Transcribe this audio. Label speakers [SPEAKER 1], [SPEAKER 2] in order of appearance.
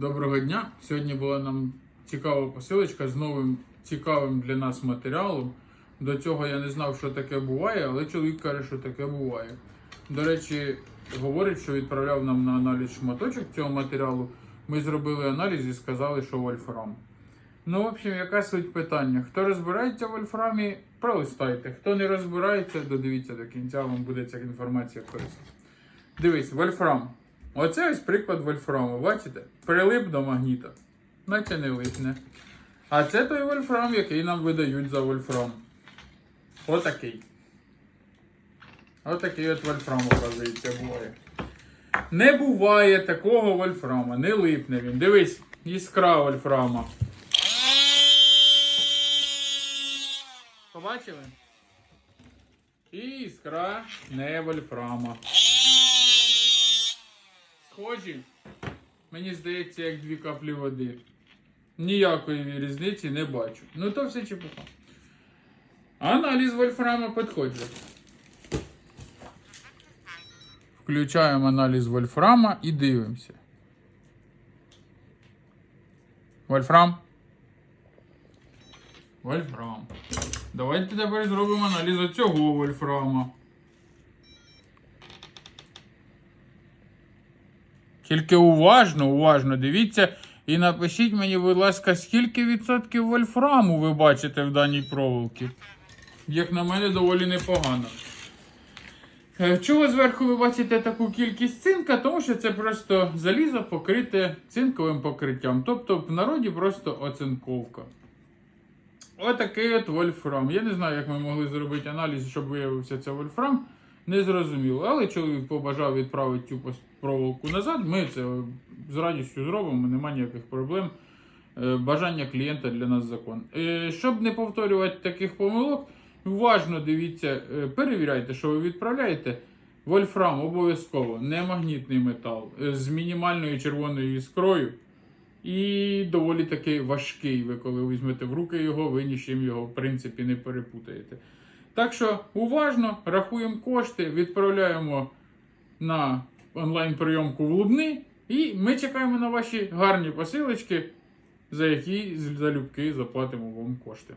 [SPEAKER 1] Доброго дня! Сьогодні була нам цікава посилочка з новим цікавим для нас матеріалом. До цього я не знав, що таке буває, але чоловік каже, що таке буває. До речі, говорить, що відправляв нам на аналіз шматочок цього матеріалу. Ми зробили аналіз і сказали, що вольфрам. Ну, в общем, яка суть питання? Хто розбирається в вольфрамі, пролистайте. Хто не розбирається, додивіться до кінця, вам буде ця інформація корисна. Дивись, вольфрам. Оце ось приклад вольфраму, бачите? Прилип до магніта. Наче не липне. А це той вольфрам, який нам видають за вольфрам. Отакий. Отакий от вольфрам, оказується, буває. Не буває такого вольфрама, не липне він. Дивись, іскра вольфрама. Побачили? Іскра не вольфрама. Схожі, мені здається, як дві каплі води. Ніякої різниці не бачу. Ну то все чепуха. Аналіз вольфрама підходить. Включаємо аналіз вольфрама і дивимося. Вольфрам. Вольфрам. Давайте тепер зробимо аналіз оцього вольфрама. Тільки уважно, уважно дивіться і напишіть мені, будь ласка, скільки відсотків вольфраму ви бачите в даній проволоці. Як на мене, доволі непогано. Е, Чого зверху ви бачите таку кількість цинка? Тому що це просто залізо покрите цинковим покриттям. Тобто в народі просто оцинковка. Отакий от вольфрам. Я не знаю, як ми могли зробити аналіз, щоб виявився це вольфрам. Не зрозуміло. Але чоловік побажав відправити цю проволоку назад. Ми це з радістю зробимо, немає ніяких проблем. Е, Бажання клієнта для нас закон. Е, Щоб не повторювати таких помилок, уважно дивіться, е, перевіряйте, що ви відправляєте. Вольфрам обов'язково не магнітний метал з мінімальною червоною іскрою. І доволі таки важкий. Ви коли візьмете в руки його, ви нічим його в принципі не перепутаєте. Так що уважно рахуємо кошти, відправляємо на онлайн-прийомку в Лубни, і ми чекаємо на ваші гарні посилочки, за які залюбки заплатимо вам кошти.